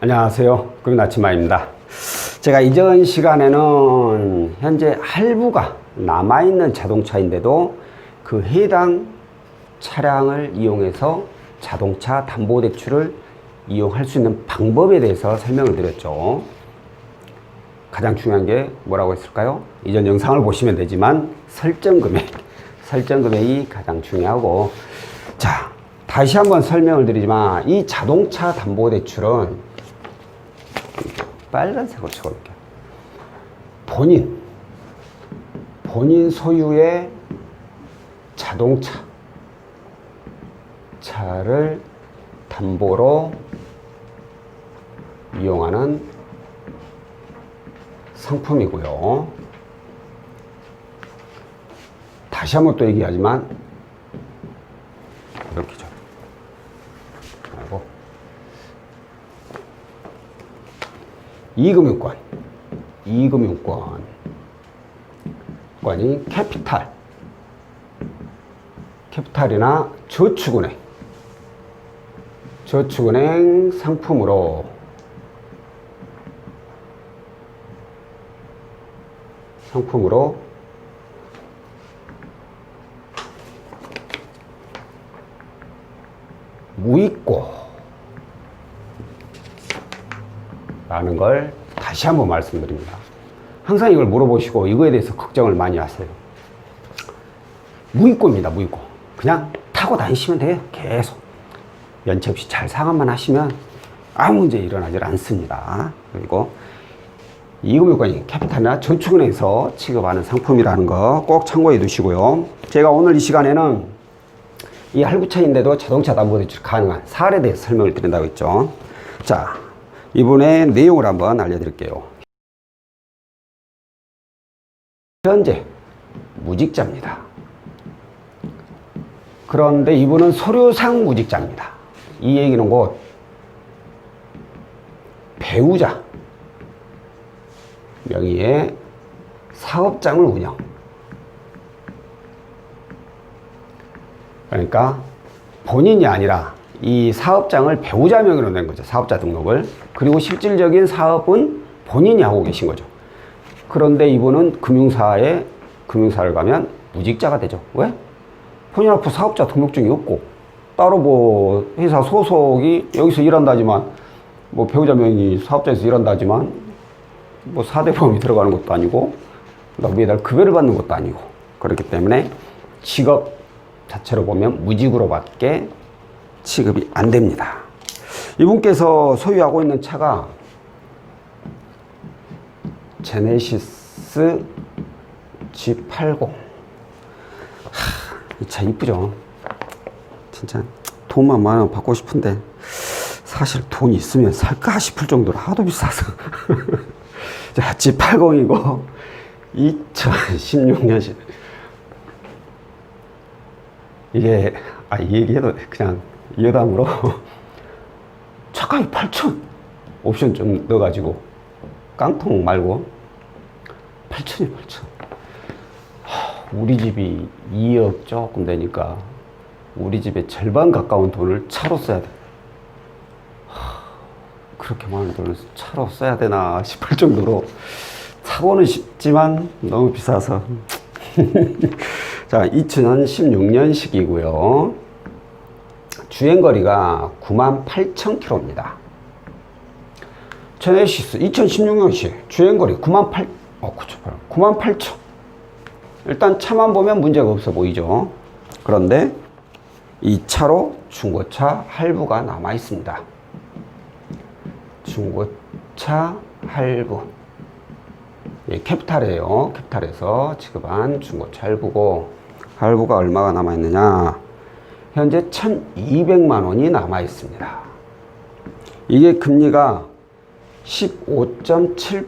안녕하세요. 금융 아침마입니다. 제가 이전 시간에는 현재 할부가 남아있는 자동차인데도 그 해당 차량을 이용해서 자동차 담보대출을 이용할 수 있는 방법에 대해서 설명을 드렸죠. 가장 중요한 게 뭐라고 했을까요? 이전 영상을 보시면 되지만 설정 금액, 설정 금액이 가장 중요하고 자 다시 한번 설명을 드리지만 이 자동차 담보대출은 빨간색으로 적어볼게요. 본인 본인 소유의 자동차 차를 담보로 이용하는 상품이고요. 다시 한번 또 얘기하지만 이렇게 죠. 하고 이금융권, 이금융권, 권이 캐피탈, 캐피탈이나 저축은행, 저축은행 상품으로 상품으로 무익고 라는 걸 다시 한번 말씀드립니다. 항상 이걸 물어보시고 이거에 대해서 걱정을 많이 하세요. 무익고입니다, 무익고. 그냥 타고 다니시면 돼요, 계속. 연체 없이 잘 상환만 하시면 아무 문제 일어나질 않습니다. 그리고 이금융권이 캐피탈이나 저축은행에서 취급하는 상품이라는 거 꼭 참고해 두시고요. 제가 오늘 이 시간에는 이 할부차인데도 자동차 담보 대출 가능한 사례에 대해서 설명을 드린다고 했죠. 자, 이분의 내용을 한번 알려드릴게요. 현재 무직자입니다. 그런데 이분은 서류상 무직자입니다. 이 얘기는 곧 배우자 명의의 사업장을 운영. 그러니까 본인이 아니라 이 사업장을 배우자 명의로 낸 거죠. 사업자 등록을. 그리고 실질적인 사업은 본인이 하고 계신 거죠. 그런데 이분은 금융사에, 금융사를 가면 무직자가 되죠. 왜? 본인 앞에 사업자 등록증이 없고, 따로 뭐 회사 소속이 여기서 일한다지만, 뭐 배우자 명의 사업자에서 일한다지만, 뭐 4대 보험이 들어가는 것도 아니고, 매달 급여를 받는 것도 아니고, 그렇기 때문에 직업 자체로 보면 무직으로밖에 취급이 안 됩니다. 이분께서 소유하고 있는 차가 제네시스 G80. 이 차 이쁘죠? 진짜 돈만 많으면 받고 싶은데 사실 돈 있으면 살까 싶을 정도로 하도 비싸서. 자, G80이고 2016년식. 이게 아, 이 얘기해도 그냥 여담으로 차가이 8천 옵션 좀 넣어가지고 깡통 말고 8천이 8천. 우리 집이 2억 조금 되니까 우리 집의 절반 가까운 돈을 차로 써야 돼. 하, 그렇게 많은 돈을 차로 써야 되나 싶을 정도로 사고는 쉽지만 너무 비싸서. 자, 2016년식이고요. 주행거리가 98,000km입니다. 제네시스 2016년식 주행거리 98, 어, 98,000. 일단 차만 보면 문제가 없어 보이죠. 그런데 이 차로 중고차 할부가 남아 있습니다. 중고차 할부. 예, 캐피탈이에요. 캐피탈에서 지급한 중고차 할부고 할부가 얼마가 남아 있느냐? 현재 1,200만 원이 남아 있습니다. 이게 금리가 15.7%.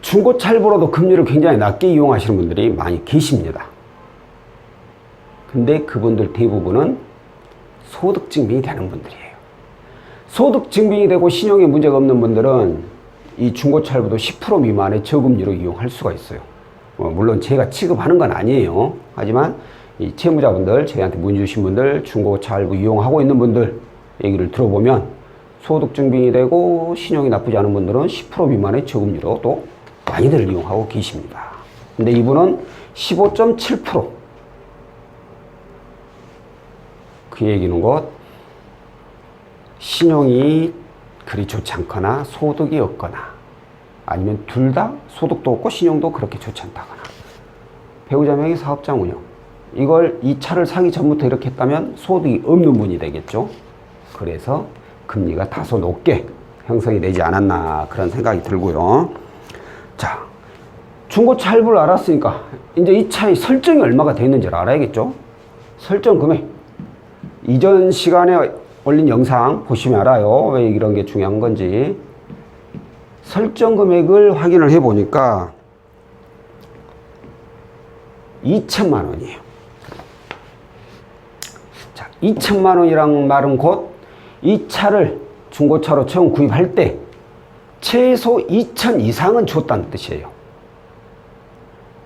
중고차 할부로도 금리를 굉장히 낮게 이용하시는 분들이 많이 계십니다. 근데 그분들 대부분은 소득 증빙이 되는 분들이에요. 소득 증빙이 되고 신용에 문제가 없는 분들은 이 중고차 할부도 10% 미만의 저금리로 이용할 수가 있어요. 어, 물론 제가 취급하는 건 아니에요. 하지만 이 채무자분들, 저희한테 문의 주신 분들, 중고차 할부 이용하고 있는 분들, 얘기를 들어보면 소득 증빙이 되고 신용이 나쁘지 않은 분들은 10% 미만의 저금리로 또 많이들 이용하고 계십니다. 근데 이분은 15.7%. 그 얘기는 것 신용이 그리 좋지 않거나 소득이 없거나 아니면 둘 다 소득도 없고 신용도 그렇게 좋지 않다거나 배우자 명의 사업장 운영 이걸 이 차를 사기 전부터 이렇게 했다면 소득이 없는 분이 되겠죠. 그래서 금리가 다소 높게 형성이 되지 않았나 그런 생각이 들고요. 자, 중고차 할부를 알았으니까 이제 이 차의 설정이 얼마가 돼 있는지를 알아야겠죠. 설정 금액. 이전 시간에 올린 영상 보시면 알아요. 왜 이런 게 중요한 건지. 설정 금액을 확인을 해 보니까 2천만 원이에요. 자, 2천만 원이란 말은 곧 이 차를 중고차로 처음 구입할 때 최소 2천 이상은 줬다는 뜻이에요.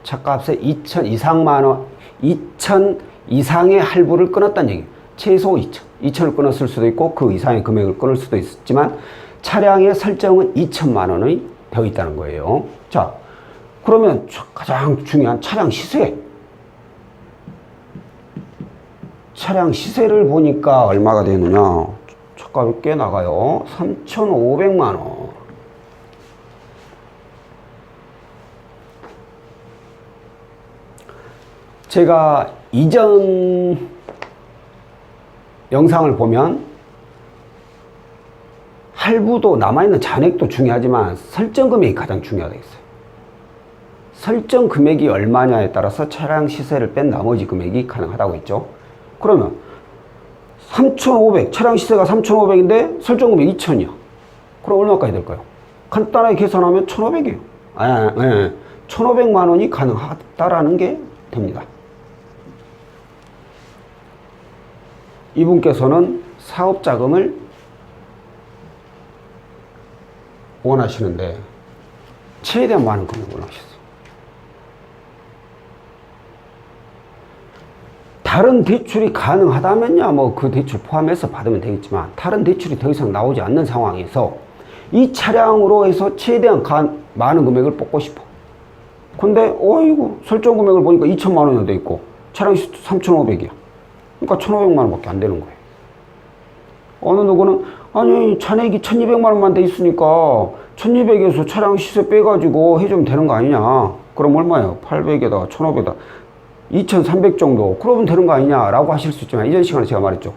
차값에 2천 이상만 원, 2천 이상의 할부를 끊었다는 얘기예요. 최소 2천. 2천을 끊었을 수도 있고 그 이상의 금액을 끊을 수도 있지만 차량의 설정은 2천만 원이 되어 있다는 거예요. 자, 그러면 가장 중요한 차량 시세. 차량 시세를 보니까 얼마가 되느냐. 차값이 꽤 나가요. 3,500만 원. 제가 이전 영상을 보면 할부도 남아있는 잔액도 중요하지만 설정 금액이 가장 중요하겠어요. 설정 금액이 얼마냐에 따라서 차량 시세를 뺀 나머지 금액이 가능하다고 했죠. 그러면 3,500, 차량 시세가 3,500인데 설정 금액 2,000이야. 그럼 얼마까지 될까요? 간단하게 계산하면 1,500이에요. 아, 네. 1,500만 원이 가능하다라는 게 됩니다. 이분께서는 사업 자금을 원하시는데 최대한 많은 금액을 원하셨어요. 다른 대출이 가능하다면야 뭐 그 대출 포함해서 받으면 되겠지만 다른 대출이 더 이상 나오지 않는 상황에서 이 차량으로 해서 최대한 가, 많은 금액을 뽑고 싶어. 근데 어이구 설정 금액을 보니까 2천만 원이 돼 있고 차량 3,500이야. 그러니까 1,500만 원밖에 안 되는 거예요. 어느 누구는 아니 잔액이 1,200만 원만 돼 있으니까 1,200에서 차량 시세 빼가지고 해주면 되는 거 아니냐? 그럼 얼마예요? 800에다가 1,500에다 2,300 정도. 그러면 되는 거 아니냐라고 하실 수 있지만 이전 시간에 제가 말했죠.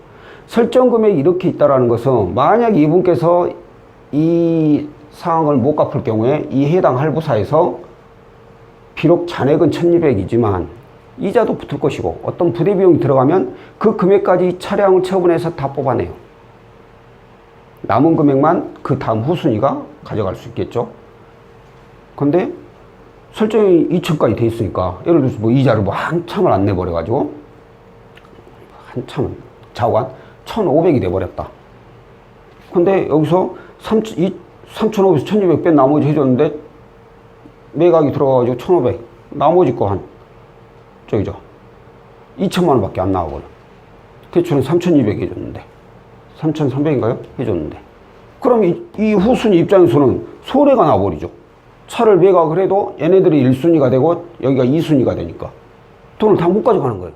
설정 금액이 이렇게 있다라는 것은 만약 이분께서 이 상황을 못 갚을 경우에 이 해당 할부사에서 비록 잔액은 1,200이지만 이자도 붙을 것이고 어떤 부대 비용이 들어가면 그 금액까지 차량을 처분해서 다 뽑아내요. 남은 금액만 그 다음 후순위가 가져갈 수 있겠죠. 근데 설정이 2천까지 돼 있으니까 예를 들어서 뭐 이자를 뭐 한참을 안 내버려 가지고 한참은 좌우한 1,500이 돼 버렸다. 근데 여기서 3, 3,500에서 1,200 뺀 나머지 해줬는데 매각이 들어가가지고 1,500 나머지 거 한 저기죠 2천만 원밖에 안 나오거든. 대출은 3,200 해줬는데 3,300인가요? 해줬는데 그럼 이, 이 후순위 입장에서는 소래가 나버리죠. 차를 매각을 해도 얘네들이 1순위가 되고 여기가 2순위가 되니까 돈을 다 못 가져가는 거예요.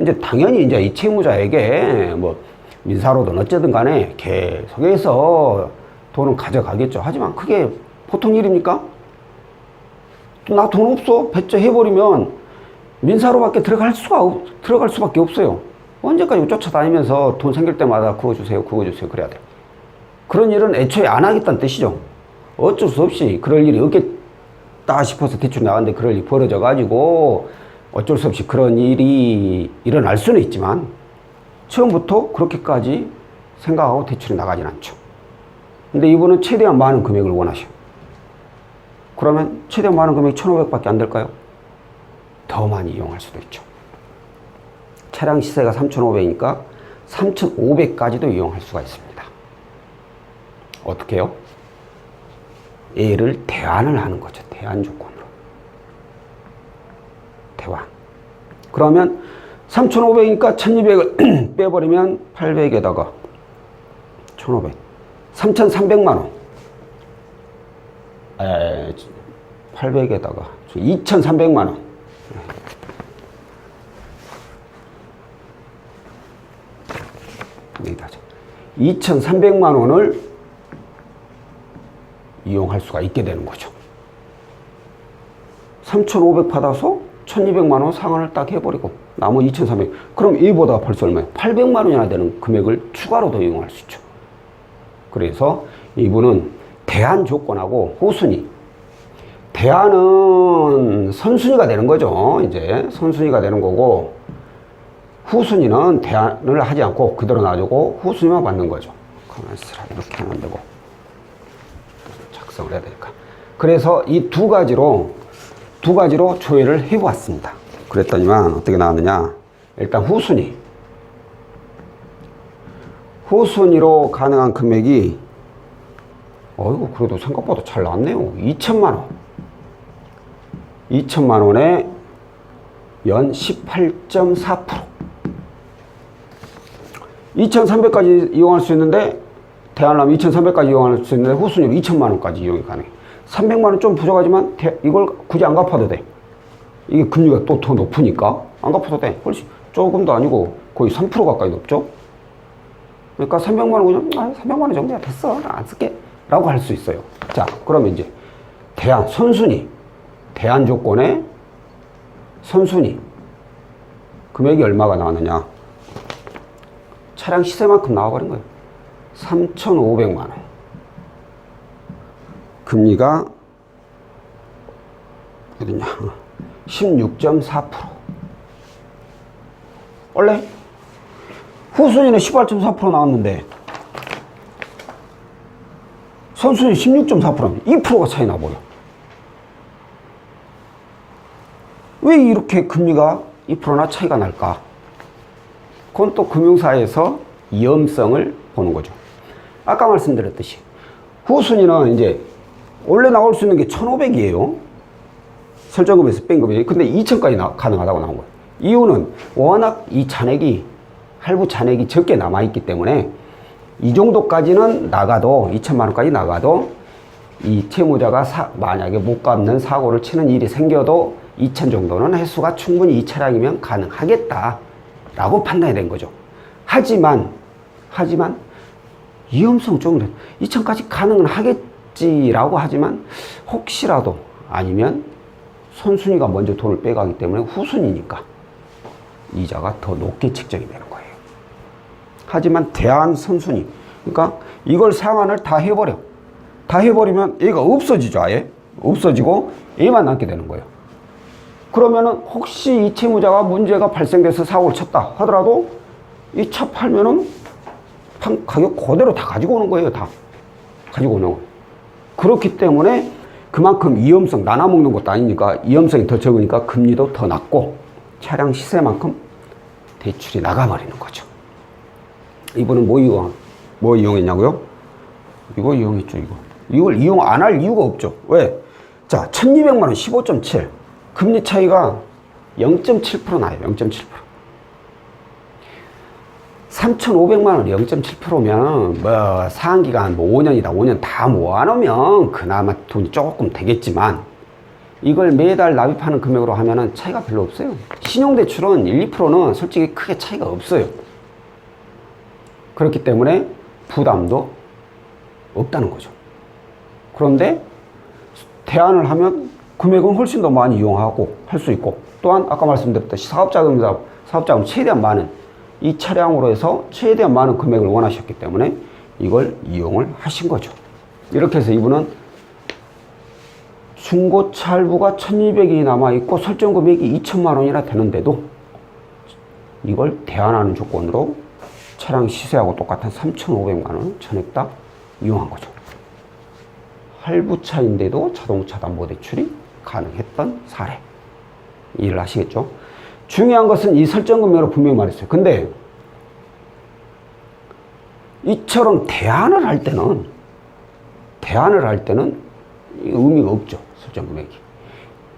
이제 당연히 이제 이 채무자에게 뭐 민사로든 어쨌든 간에 계속해서 돈을 가져가겠죠. 하지만 그게 보통 일입니까? 나 돈 없어. 배째해버리면 민사로밖에 들어갈 수가 없, 들어갈 수밖에 없어요. 언제까지 쫓아다니면서 돈 생길 때마다 그거 주세요, 그거 주세요, 그래야 돼. 그런 일은 애초에 안 하겠다는 뜻이죠. 어쩔 수 없이 그럴 일이 없겠다 싶어서 대출 나갔는데 그럴 일이 벌어져 가지고 어쩔 수 없이 그런 일이 일어날 수는 있지만 처음부터 그렇게까지 생각하고 대출이 나가진 않죠. 근데 이분은 최대한 많은 금액을 원하셔. 그러면 최대한 많은 금액이 1,500밖에 안 될까요? 더 많이 이용할 수도 있죠. 차량 시세가 3,500이니까 3,500까지도 이용할 수가 있습니다. 어떻게 해요? 얘를 대환을 하는 거죠. 대환 조건으로. 대환. 그러면 3,500이니까 1,200을 빼버리면 800에다가 1,500. 3,300만 원. 에, 800에다가 2,300만 원. 여기다 하자. 2,300만 원을 이용할 수가 있게 되는 거죠. 3,500 받아서 1,200만 원 상환을 딱 해버리고 나머지 2,300. 그럼 이보다 벌써 얼마예요? 800만 원이나 되는 금액을 추가로 더 이용할 수 있죠. 그래서 이분은 대안 조건하고 호순위. 대안은 선순위가 되는 거죠. 이제 선순위가 되는 거고 후순위는 대안을 하지 않고 그대로 놔두고 후순위만 받는 거죠. 가만있으라 이렇게 하면 되고 작성을 해야 되니까. 그래서 이 두 가지로 두 가지로 조회를 해보았습니다. 그랬더니만 어떻게 나왔느냐? 일단 후순위. 후순위로 가능한 금액이 어이구 그래도 생각보다 잘 나왔네요. 2천만 원. 2천만 원에 연 18.4%. 2,300까지 이용할 수 있는데 대안하면 2,300까지 이용할 수 있는데 후순위로 2천만 원까지 이용이 가능해. 300만 원 좀 부족하지만 대- 이걸 굳이 안 갚아도 돼. 이게 금리가 또 더 높으니까 안 갚아도 돼. 훨씬 조금도 아니고 거의 3% 가까이 높죠. 그러니까 300만 원 그냥 아, 300만 원 정도야 됐어. 나 안 쓸게. 라고 할 수 있어요. 자, 그러면 이제 대안 선순위 대안 조건에 선순위 금액이 얼마가 나왔느냐? 차량 시세만큼 나와버린 거예요. 3,500만 원. 금리가 어디냐? 16.4%. 원래 후순위는 18.4% 나왔는데 선순위 16.4%면 2%가 차이 나버려. 왜 이렇게 금리가 2%나 차이가 날까? 그건 또 금융사에서 위험성을 보는 거죠. 아까 말씀드렸듯이 후순위는 이제 원래 나올 수 있는 게 1,500이에요. 설정금에서 뺀 금액이. 근데 2,000까지 나, 가능하다고 나온 거예요. 이유는 워낙 이 잔액이 할부 잔액이 적게 남아 있기 때문에 이 정도까지는 나가도 2천만 원까지 나가도 이 채무자가 사- 만약에 못 갚는 사고를 치는 일이 생겨도 2천 정도는 횟수가 충분히 이 차량이면 가능하겠다라고 판단이 된 거죠. 하지만 하지만 위험성 좀 2천까지 가능은 하겠지라고 하지만 혹시라도 아니면 선순위가 먼저 돈을 빼가기 때문에 후순위니까 이자가 더 높게 책정이 되는 거예요. 하지만 대안 선순위. 그러니까 이걸 상환을 다 해버려. 다 해버리면 얘가 없어지죠, 아예. 없어지고 얘만 남게 되는 거예요. 그러면은 혹시 이 채무자가 문제가 발생돼서 사고를 쳤다 하더라도 이 차 팔면은 판- 가격 그대로 다 가지고 오는 거예요, 다. 가지고 오는 거예요. 그렇기 때문에 그만큼 위험성, 나눠 먹는 것도 아니니까 위험성이 더 적으니까 금리도 더 낮고 차량 시세만큼 대출이 나가버리는 거죠. 이분은 뭐 이용, 뭐 이용했냐고요? 이거 이용했죠, 이거. 이걸 이용 안 할 이유가 없죠. 왜? 자, 1200만 원 15.7. 금리 차이가 0.7% 나요, 0.7%. 3,500만 원이 0.7%면 뭐 상한 기간 뭐 5년이다 5년 다 모아놓으면 그나마 돈이 조금 되겠지만 이걸 매달 납입하는 금액으로 하면은 차이가 별로 없어요. 신용대출은 1, 2%는 솔직히 크게 차이가 없어요. 그렇기 때문에 부담도 없다는 거죠. 그런데 대안을 하면 금액은 훨씬 더 많이 이용하고 할 수 있고 또한 아까 말씀드렸듯이 사업자금이다 사업자금 최대한 많은 이 차량으로 해서 최대한 많은 금액을 원하셨기 때문에 이걸 이용을 하신 거죠. 이렇게 해서 이분은 중고차 할부가 1200이 남아있고 설정 금액이 2천만 원이나 되는데도 이걸 대안하는 조건으로 차량 시세하고 똑같은 3,500만 원 전액 다 이용한 거죠. 할부차인데도 자동차 담보 대출이 가능했던 사례. 이해를 하시겠죠? 중요한 것은 이 설정 금액으로 분명히 말했어요. 근데 이처럼 대안을 할 때는 대안을 할 때는 의미가 없죠. 설정 금액이.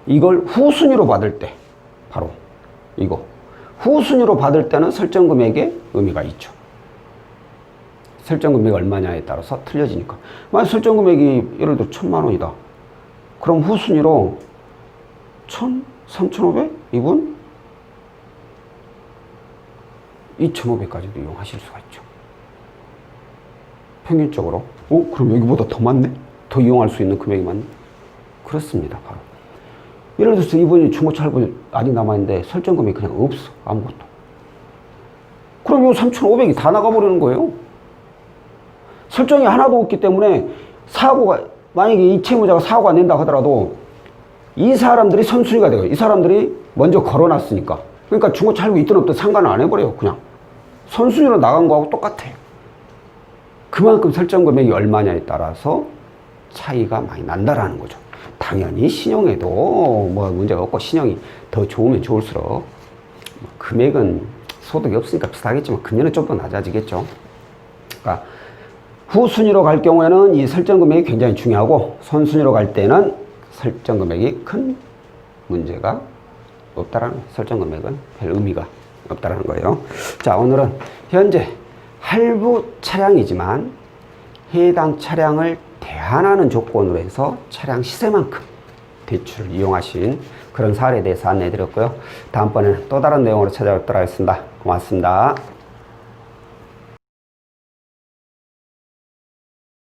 이걸 후순위로 받을 때 바로 이거 후순위로 받을 때는 설정 금액에 의미가 있죠. 설정 금액이 얼마냐에 따라서 틀려지니까. 만약 설정 금액이 예를 들어 천만 원이다. 그럼 후순위로 천, 삼천오백? 이분? 이천오백까지도 이용하실 수가 있죠. 평균적으로. 어? 그럼 여기보다 더 많네? 더 이용할 수 있는 금액이 많네? 그렇습니다. 바로. 예를 들어서 이분이 중고차 할부 아직 남아있는데 설정 금액이 그냥 없어. 아무것도. 그럼 요 3,500이 다 나가버리는 거예요. 설정이 하나도 없기 때문에 사고가, 만약에 이 채무자가 사고가 안 된다 하더라도 이 사람들이 선순위가 돼요. 이 사람들이 먼저 걸어놨으니까. 그러니까 중고차 할부 있든 없든 상관을 안 해버려요. 그냥. 선순위로 나간 거하고 똑같아요. 그만큼 설정 금액이 얼마냐에 따라서 차이가 많이 난다라는 거죠. 당연히 신용에도 뭐 문제가 없고 신용이 더 좋으면 좋을수록 뭐 금액은 소득이 없으니까 비슷하겠지만 금년은 좀더 낮아지겠죠. 그러니까 후순위로 갈 경우에는 이 설정 금액이 굉장히 중요하고 선순위로 갈 때는 설정 금액이 큰 문제가 없다라는. 설정 금액은 별 의미가 없다라는 거예요. 자, 오늘은 현재 할부 차량이지만 해당 차량을 대환하는 조건으로 해서 차량 시세만큼 대출을 이용하신 그런 사례에 대해서 안내해 드렸고요. 다음번에는 또 다른 내용으로 찾아뵙도록 하겠습니다. 고맙습니다.